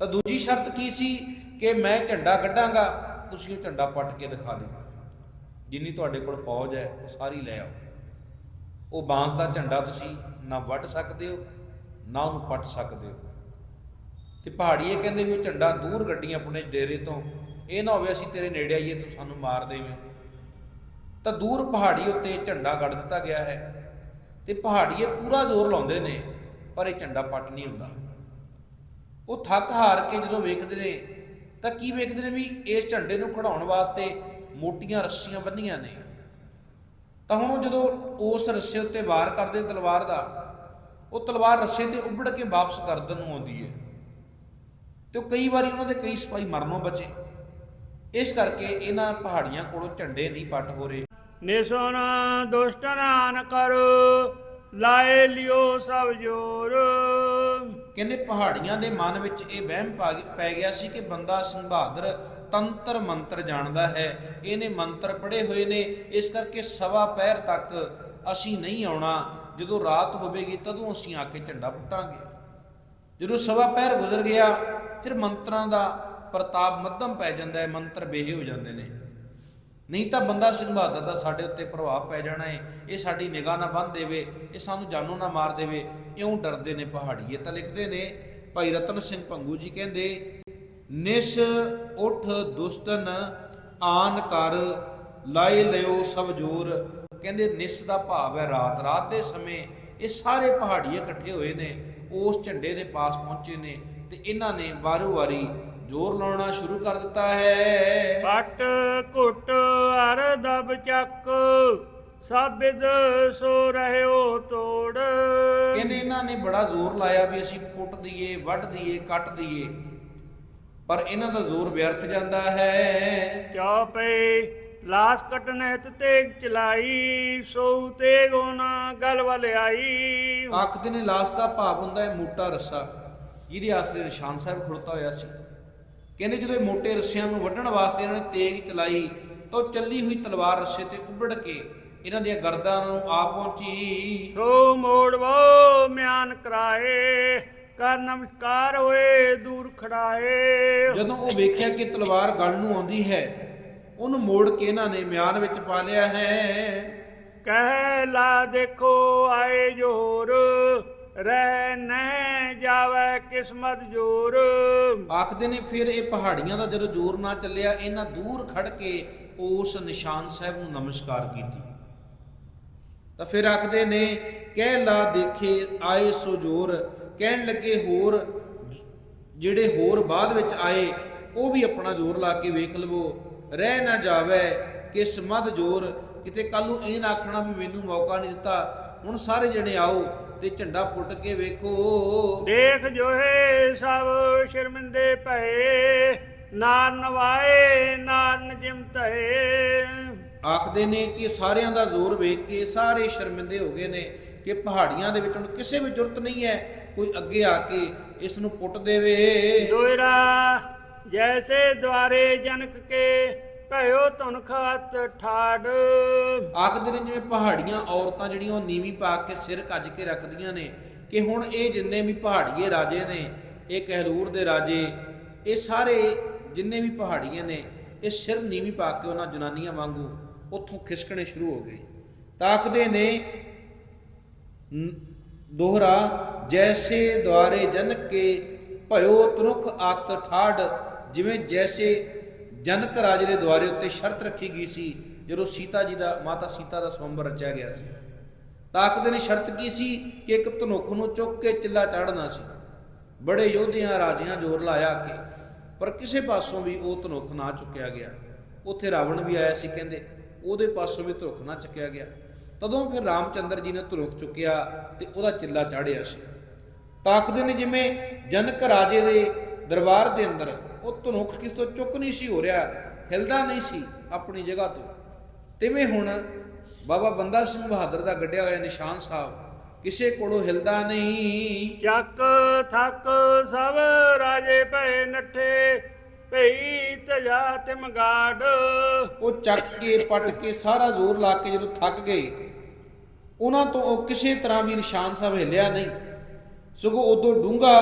ਤਾਂ ਦੂਜੀ ਸ਼ਰਤ ਕੀ ਸੀ ਕਿ ਮੈਂ ਝੰਡਾ ਕੱਢਾਂਗਾ, ਤੁਸੀਂ ਉਹ ਝੰਡਾ ਪੱਟ ਕੇ ਦਿਖਾ ਦਿਓ। ਜਿੰਨੀ ਤੁਹਾਡੇ ਕੋਲ ਫੌਜ ਹੈ, ਉਹ ਸਾਰੀ ਲੈ ਆਓ। ਉਹ ਬਾਂਸ ਦਾ ਝੰਡਾ ਤੁਸੀਂ ਨਾ ਵੱਢ ਸਕਦੇ ਹੋ, ਨਾ ਉਹਨੂੰ ਪੱਟ ਸਕਦੇ ਹੋ। ਤੇ ਪਹਾੜੀਏ ਕਹਿੰਦੇ ਵੀ ਉਹ ਝੰਡਾ ਦੂਰ ਗੱਡੀਆਂ ਆਪਣੇ ਡੇਰੇ ਤੋਂ, ਇਹ ਨਾ ਹੋਵੇ ਅਸੀਂ ਤੇਰੇ ਨੇੜੇ ਆਈਏ, ਤੂੰ ਸਾਨੂੰ ਮਾਰ ਦੇਵੇਂ। ਤਾਂ ਦੂਰ ਪਹਾੜੀ ਉੱਤੇ ਝੰਡਾ ਗੱਡ ਦਿੱਤਾ ਗਿਆ ਹੈ। ਤੇ ਪਹਾੜੀਏ ਪੂਰਾ ਜ਼ੋਰ ਲਾਉਂਦੇ ਨੇ, ਪਰ ਇਹ ਝੰਡਾ ਪੱਟ ਨਹੀਂ ਹੁੰਦਾ। ਉਹ ਥੱਕ ਹਾਰ ਕੇ ਜਦੋਂ ਵੇਖਦੇ ਨੇ, ਤਾਂ ਕੀ ਵੇਖਦੇ ਨੇ ਵੀ ਇਸ ਝੰਡੇ ਨੂੰ ਖੜਾਉਣ ਵਾਸਤੇ ਮੋਟੀਆਂ ਰੱਸੀਆਂ ਬੰਨੀਆਂ ਨੇ? ਤਾਂ ਹੁਣ ਉਹ ਜਦੋਂ ਉਸ ਰੱਸੇ ਉੱਤੇ ਵਾਰ ਕਰਦੇ ਤਲਵਾਰ ਦਾ, ਉਹ ਤਲਵਾਰ ਰੱਸੇ ਤੇ ਉੱਭੜ ਕੇ ਵਾਪਸ ਗਰਦਨ ਨੂੰ ਆਉਂਦੀ ਹੈ। ਤੇ ਉਹ ਕਈ ਵਾਰੀ ਉਹਨਾਂ ਦੇ ਕਈ ਸਿਪਾਹੀ ਮਰਨੋਂ ਬਚੇ। ਇਸ ਕਰਕੇ ਇਹਨਾਂ ਪਹਾੜੀਆਂ ਕੋਲੋਂ ਝੰਡੇ ਨਹੀਂ ਪੱਟ ਹੋ ਰਹੇ। ਨਿਸੋਨ ਦੁਸ਼ਟ ਨਾਨ ਕਰੋ, ਲਾਏ ਲਿਓ ਸਭ ਜੋਰ। ਕਹਿੰਦੇ ਪਹਾੜੀਆਂ ਦੇ ਮਨ ਵਿੱਚ ਇਹ ਵਹਿਮ ਪਾ ਪੈ ਗਿਆ ਸੀ ਕਿ ਬੰਦਾ ਸਿੰਘ ਬਹਾਦਰ ਤੰਤਰ ਮੰਤਰ ਜਾਣਦਾ ਹੈ। ਇਹਨੇ ਮੰਤਰ ਪੜ੍ਹੇ ਹੋਏ ਨੇ। ਇਸ ਕਰਕੇ ਸਵਾ ਪਹਿਰ ਤੱਕ ਅਸੀਂ ਨਹੀਂ ਆਉਣਾ। ਜਦੋਂ ਰਾਤ ਹੋਵੇਗੀ ਤਦੋਂ ਅਸੀਂ ਆ ਕੇ ਝੰਡਾ ਪੁੱਟਾਂਗੇ। ਜਦੋਂ ਸਵਾ ਪਹਿਰ ਗੁਜ਼ਰ ਗਿਆ, ਫਿਰ ਮੰਤਰਾਂ ਦਾ ਪ੍ਰਤਾਪ ਮੱਧਮ ਪੈ ਜਾਂਦਾ ਹੈ। ਮੰਤਰ ਬੇਹੇ ਹੋ ਜਾਂਦੇ ਨੇ। ਨਹੀਂ ਤਾਂ ਬੰਦਾ ਸਿੰਘ ਬਹਾਦਰ ਦਾ ਸਾਡੇ ਉੱਤੇ ਪ੍ਰਭਾਵ ਪੈ ਜਾਣਾ ਹੈ ਇਹ ਸਾਡੀ ਨਿਗਾਹ ਨਾ ਬੰਨ ਦੇਵੇ, ਇਹ ਸਾਨੂੰ ਜਾਨੋਂ ਨਾ ਮਾਰ ਦੇਵੇ। ਇਉਂ ਡਰਦੇ ਨੇ ਪਹਾੜੀਏ। ਤਾਂ ਲਿਖਦੇ ਨੇ, ਭਾਈ ਰਤਨ ਸਿੰਘ ਭੰਗੂ ਜੀ ਕਹਿੰਦੇ, ਨਿਸ ਉਠ ਦੁਸ਼ਟਨ, ਆਨ ਕਰ, ਲਾਏ ਲਿਓ ਸਭ ਜੋਰ। ਕਹਿੰਦੇ, ਨਿਸ ਦਾ ਭਾਵ ਹੈ ਰਾਤ। ਰਾਤ ਦੇ ਸਮੇਂ ਇਹ ਸਾਰੇ ਪਹਾੜੀਏ ਇਕੱਠੇ ਹੋਏ ਨੇ, ਉਸ ਝੰਡੇ ਦੇ ਪਾਸ ਪਹੁੰਚੇ ਨੇ ਤੇ ਇਹਨਾਂ ਨੇ ਵਾਰੋ ਵਾਰੀ ਜ਼ੋਰ ਲਾਉਣਾ ਸ਼ੁਰੂ ਕਰ ਦਿੱਤਾ ਹੈ। ਪਟ ਘੁੱਟ ਅਰ ਦਬ ਚੱਕ ਸਾਬਿਦ ਸੋ ਰਹਿਓ ਤੋੜ। ਕਹਿੰਦੇ ਇਹਨਾਂ ਨੇ ਬੜਾ ਜ਼ੋਰ ਲਾਇਆ ਵੀ ਅਸੀਂ ਪੁੱਟ ਦਈਏ ਵੱਢ ਦਈਏ ਕੱਟ ਦਈਏ। ਪਰ ਇਹਨਾਂ ਦਾ ਜ਼ੋਰ ਵਿਅਰਥ ਜਾਂਦਾ ਹੈ। ਚੌਪੇ ਲਾਸ ਕਟਨ ਤੇਗ ਚਲਾਈ ਸੋ ਤੇਗ ਹੋਣਾ ਗਲ ਵਲ ਆਈ। ਆਖਦੇ ਨੇ ਲਾਸ ਦਾ ਭਾਵ ਹੁੰਦਾ ਹੈ ਮੋਟਾ ਰੱਸਾ। ਜਿਹਦੇ ਆਸਰੇ ਨਿਸ਼ਾਨ ਸਾਹਿਬ ਖੜੋਤਾ ਹੋਇਆ ਸੀ। ਕਹਿੰਦੇ ਜਦੋਂ ਇਹ ਮੋਟੇ ਰੱਸਿਆਂ ਨੂੰ ਵੱਢਣ ਵਾਸਤੇ ਇਹਨਾਂ ਨੇ ਤੇਗ ਚਲਾਈ ਤਾਂ ਚੱਲੀ ਹੋਈ ਤਲਵਾਰ ਰੱਸੇ ਤੇ ਉੱਭੜ ਕੇ ਇਹਨਾਂ ਦੀਆਂ ਗਰਦਾਂ ਨੂੰ ਆ ਪਹੁੰਚੀ। ਸੋ ਮੋੜਵੋ ਮਿਆਨ ਕਰਾਏ ਕਰ ਨਮਸਕਾਰ ਹੋਏ ਦੂਰ ਖੜਾਏ। ਜਦੋਂ ਉਹ ਵੇਖਿਆ ਕਿ ਤਲਵਾਰ ਗਲ ਨੂੰ ਆਉਂਦੀ ਹੈ ਉਹਨੂੰ ਮੋੜ ਕੇ ਇਹਨਾਂ ਨੇ ਮਿਆਨ ਵਿੱਚ ਪਾ ਲਿਆ ਹੈ। ਕਹਿ ਲਾ ਦੇਖੋ ਆਏ ਜੋਰ ਰਹਿ ਨਹਿ ਜਾਵੇ ਕਿਸਮਤ ਜੋਰ। ਆਖਦੇ ਨੇ ਫਿਰ ਇਹ ਪਹਾੜੀਆਂ ਦਾ ਜਦੋਂ ਜ਼ੋਰ ਨਾ ਚੱਲਿਆ, ਇਹਨਾਂ ਦੂਰ ਖੜ ਕੇ ਉਸ ਨਿਸ਼ਾਨ ਸਾਹਿਬ ਨੂੰ ਨਮਸਕਾਰ ਕੀਤੀ। ਤਾਂ ਫਿਰ ਆਖਦੇ ਨੇ, ਕਹਿ ਲਾ ਦੇਖੇ, ਆਏ ਸੋ ਜੋਰ। ਕਹਿਣ ਲੱਗੇ ਹੋਰ, ਜਿਹੜੇ ਹੋਰ ਬਾਅਦ ਵਿੱਚ ਆਏ, ਉਹ ਵੀ ਆਪਣਾ ਜ਼ੋਰ ਲਾ ਕੇ ਵੇਖ ਲਵੋ। ਰਹਿ ਨਾ ਜਾਵੇ ਕਿਸਮਤ ਜੋਰ। ਕਿਤੇ ਕੱਲ ਨੂੰ ਇਹ ਨਾ ਆਖਣਾ ਵੀ ਮੈਨੂੰ ਮੌਕਾ ਨਹੀਂ ਦਿੱਤਾ। ਹੁਣ ਸਾਰੇ ਜਣੇ ਆਓ ਤੇ ਝੰਡਾ ਪੁੱਟ ਕੇ ਵੇਖੋ। ਦੇਖ ਜੋਏ ਸਭ ਸ਼ਰਮਿੰਦੇ ਭਏ ਨਾਰ ਨਵਾਏ ਨਾਰ ਜਿਮਤਏ ਆਖਦੇ ਨੇ ਕਿ ਸਾਰਿਆਂ ਦਾ ਜ਼ੋਰ ਵੇਖ ਕੇ ਸਾਰੇ ਸ਼ਰਮਿੰਦੇ ਹੋ ਗਏ ਨੇ ਕਿ ਪਹਾੜੀਆਂ ਦੇ ਵਿੱਚ ਹੁਣ ਕਿਸੇ ਵੀ ਜ਼ਰੂਰਤ ਨਹੀਂ ਹੈ ਕੋਈ ਅੱਗੇ ਆ ਕੇ ਇਸ ਨੂੰ ਪੁੱਟ ਦੇਵੇ। ਦੋਇਰਾ ਜੈਸੇ ਦਵਾਰੇ ਜਨਕ ਕੇ ਭਇਓ ਤੁਨ ਖਾਤ ਠਾੜ ਆਖਦੇ ਨੇ ਜਿਵੇਂ ਪਹਾੜੀਆਂ ਔਰਤਾਂ ਜਿਹੜੀਆਂ ਉਹ ਨੀਵੀਂ ਪਾ ਕੇ ਸਿਰ ਕੱਜ ਕੇ ਰੱਖਦੀਆਂ ਨੇ ਕਿ ਹੁਣ ਇਹ ਜਿੰਨੇ ਵੀ ਪਹਾੜੀਏ ਰਾਜੇ ਨੇ, ਇਹ ਕਹਿਲੂਰ ਦੇ ਰਾਜੇ, ਇਹ ਸਾਰੇ ਜਿੰਨੇ ਵੀ ਪਹਾੜੀਏ ਨੇ, ਇਹ ਸਿਰ ਨੀਵੀਂ ਪਾ ਕੇ ਉਹਨਾਂ ਜਨਾਨੀਆਂ ਵਾਂਗੂ ਉੱਥੋਂ ਖਿਸਕਣੇ ਸ਼ੁਰੂ ਹੋ ਗਏ। ਤਾਂ ਆਖਦੇ ਨੇ ਦੋਹਰਾ, ਜੈਸੇ ਦੁਆਰੇ ਜਨ ਕੇ ਭਇਓ ਤੁਨੁਖ ਆਤ ਠਾੜ ਜਿਵੇਂ ਜੈਸੇ ਜਨਕ ਰਾਜੇ ਦੇ ਦੁਆਰੇ ਉੱਤੇ ਸ਼ਰਤ ਰੱਖੀ ਗਈ ਸੀ, ਜਦੋਂ ਸੀਤਾ ਜੀ ਦਾ, ਮਾਤਾ ਸੀਤਾ ਦਾ ਸਵੰਬਰ ਰਚਿਆ ਗਿਆ ਸੀ। ਤਾਕਤ ਨੇ ਸ਼ਰਤ ਕੀ ਸੀ ਕਿ ਇੱਕ ਧਨੁੱਖ ਨੂੰ ਚੁੱਕ ਕੇ ਚਿੱਲਾ ਚਾੜਨਾ ਸੀ। ਬੜੇ ਯੋਧਿਆਂ ਰਾਜਿਆਂ ਜ਼ੋਰ ਲਾਇਆ ਕਿ, ਪਰ ਕਿਸੇ ਪਾਸੋਂ ਵੀ ਉਹ ਧਨੁੱਖ ਨਾ ਚੁੱਕਿਆ ਗਿਆ। ਉੱਥੇ ਰਾਵਣ ਵੀ ਆਇਆ ਸੀ ਕਹਿੰਦੇ, ਉਹਦੇ ਪਾਸੋਂ ਵੀ ਧਨੁਖ ਨਾ ਚੱਕਿਆ ਗਿਆ। ਤਦੋਂ ਫਿਰ ਰਾਮਚੰਦਰ ਜੀ ਨੇ ਧਨੁਖ ਚੁੱਕਿਆ ਤੇ ਉਹਦਾ ਚਿੱਲਾ ਚਾੜਿਆ ਸੀ। ਤਾਕਤ ਨੇ ਜਿਵੇਂ ਜਨਕ ਰਾਜੇ ਦੇ ਦਰਬਾਰ ਦੇ ਅੰਦਰ ਉਹ ਧਨੁਖ ਕਿਸ ਤੋਂ ਚੁੱਕ ਨਹੀਂ ਸੀ ਹੋ ਰਿਹਾ ਹਿਲਦਾ ਨਹੀਂ ਸੀ ਆਪਣੀ ਜਗ੍ਹਾ ਤੋਂ। ਤਿਵੇਂ ਹੁਣ ਬਾਬਾ ਬੰਦਾ ਸਿੰਘ ਬਹਾਦਰ ਦਾ ਗੱਡਿਆ ਹੋਇਆ ਨਿਸ਼ਾਨ ਸਾਹਿਬ ਕਿਸੇ ਕੋਲੋਂ ਹਿਲਦਾ ਨਹੀਂ। ਚੱਕ ਥੱਕ ਸਭ ਰਾਜੇ ਭਏ ਨੱਠੇ ਭਈ ਤਜਾ ਗਾੜ ਉਹ ਚੱਕ ਕੇ ਪਟ ਕੇ ਸਾਰਾ ਜ਼ੋਰ ਲਾ ਕੇ ਜਦੋਂ ਥੱਕ ਗਏ ਉਹਨਾਂ ਤੋਂ ਉਹ ਕਿਸੇ ਤਰ੍ਹਾਂ ਵੀ ਨਿਸ਼ਾਨ ਸਾਹਿਬ ਹਿੱਲਿਆ ਨਹੀਂ। ਸਗੋਂ ਉਦੋਂ ਡੂੰਗਾ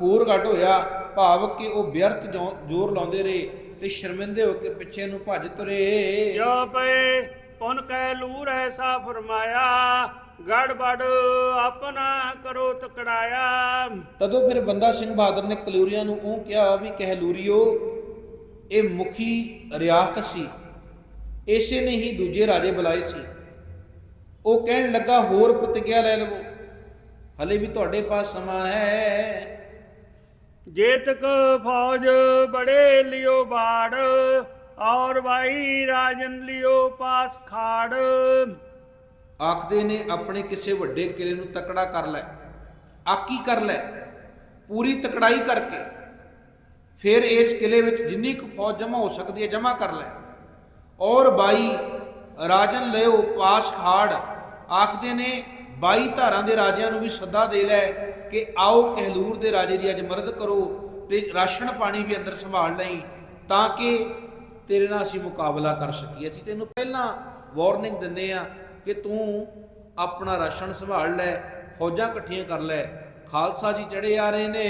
ਹੋਰ ਘਟ ਹੋਇਆ ਭਾਵ ਕਿ ਉਹ ਵਿਅਰਥ ਜੋ- ਜ਼ੋਰ ਲਾਉਂਦੇ ਰਹੇ ਤੇ ਸ਼ਰਮਿੰਦੇ ਹੋ ਕੇ ਪਿੱਛੇ ਨੂੰ ਭੱਜ ਤੁਰੇ। ਜੋ ਪਏ ਪੁਨ ਕੈ ਲੂਰ ਐਸਾ ਫਰਮਾਇਆ ਗੜਬੜ ਆਪਣਾ ਕਰੋ ਤਕੜਾਇਆ। ਤਦੋਂ ਫਿਰ ਬੰਦਾ ਸਿੰਘ ਬਹਾਦਰ ਨੇ ਕਲੂਰੀਆਂ ਨੂੰ ਉਹ ਕਿਹਾ ਵੀ ਕਹਿਲੂਰੀਓ ਇਹ ਮੁਖੀ ਰਿਆਸਤ ਸੀ ਇਸੇ ਨੇ ਹੀ ਦੂਜੇ ਰਾਜੇ ਬੁਲਾਏ ਸੀ। ਉਹ ਕਹਿਣ ਲੱਗਾ ਹੋਰ ਪ੍ਰਤੀਗਿਆ ਲੈ ਲਵੋ? ਹਲੇ ਵੀ ਤੁਹਾਡੇ ਪਾਸ ਸਮਾਂ ਹੈ। ਜੇਤਕ ਫੌਜ ਬੜੇ ਲਿਓ ਬਾੜ, ਔਰ ਭਾਈ ਰਾਜਨ ਲਿਓ ਪਾਸ ਖਾੜ। ਆਖਦੇ ਨੇ, ਆਪਣੇ ਕਿਸੇ ਵੱਡੇ ਕਿਲੇ ਨੂੰ ਤਕੜਾ ਕਰ ਲੈ, ਆਕੀ ਕਰ ਲੈ, ਪੂਰੀ ਤਕੜਾਈ ਕਰਕੇ, ਫਿਰ ਇਸ ਕਿਲੇ ਵਿੱਚ ਜਿੰਨੀ ਕੁ ਫੌਜ ਜਮ੍ਹਾਂ ਹੋ ਸਕਦੀ ਹੈ, ਜਮ੍ਹਾਂ ਕਰ ਲੈ। ਔਰ ਬਾਈ ਰਾਜਨ ਲਿਓ ਪਾਸ ਖਾੜ, ਆਖਦੇ ਨੇ 22 ਧਾਰਾਂ ਦੇ ਰਾਜਿਆਂ ਨੂੰ ਵੀ ਸੱਦਾ ਦੇ ਲੈ ਕਿ ਆਓ ਕਹਿਲੂਰ ਦੇ ਰਾਜੇ ਦੀ ਅੱਜ ਮਦਦ ਕਰੋ ਤੇ ਰਾਸ਼ਨ ਪਾਣੀ ਵੀ ਅੰਦਰ ਸੰਭਾਲ ਲਈ ਤਾਂ ਕਿ ਤੇਰੇ ਨਾਲ ਅਸੀਂ ਮੁਕਾਬਲਾ ਕਰ ਸਕੀਏ। ਅਸੀਂ ਤੈਨੂੰ ਪਹਿਲਾਂ ਵਾਰਨਿੰਗ ਦਿੰਦੇ ਆ ਕਿ ਤੂੰ ਆਪਣਾ ਰਾਸ਼ਨ ਸੰਭਾਲ ਲੈ, ਫੌਜਾਂ ਇਕੱਠੀਆਂ ਕਰ ਲੈ। ਖਾਲਸਾ ਜੀ ਚੜੇ ਆ ਰਹੇ ਨੇ।